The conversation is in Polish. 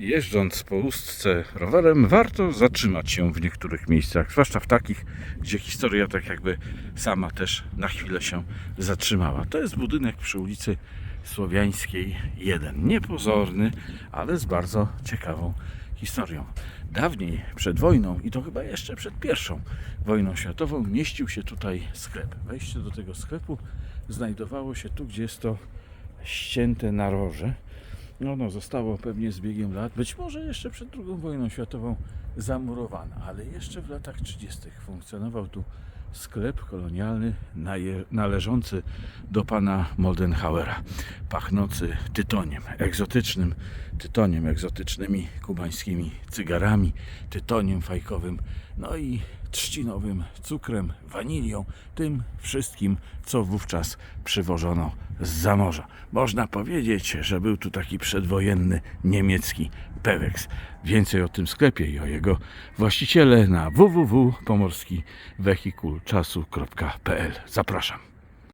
Jeżdżąc po ustce rowerem, warto zatrzymać się w niektórych miejscach, zwłaszcza w takich, gdzie historia tak jakby sama też na chwilę się zatrzymała. To jest budynek przy ulicy Słowiańskiej 1. Niepozorny, ale z bardzo ciekawą historią. Dawniej, przed wojną, i to chyba jeszcze przed pierwszą wojną światową, mieścił się tutaj sklep. Wejście do tego sklepu znajdowało się tu, gdzie jest to ścięte naroże. No, no, pewnie z biegiem lat, być może jeszcze przed II wojną światową zamurowane, ale jeszcze w latach 30. funkcjonował tu sklep kolonialny należący do pana Moldenhauera, pachnący tytoniem, egzotycznym tytoniem, egzotycznymi kubańskimi cygarami, tytoniem fajkowym, no i trzcinowym cukrem, wanilią, tym wszystkim, co wówczas przywożono z zamorza. Można powiedzieć, że był tu taki przedwojenny niemiecki Pewex. Więcej o tym sklepie i o jego właściciele na www.pomorskiwehikułczasu.pl. Zapraszam.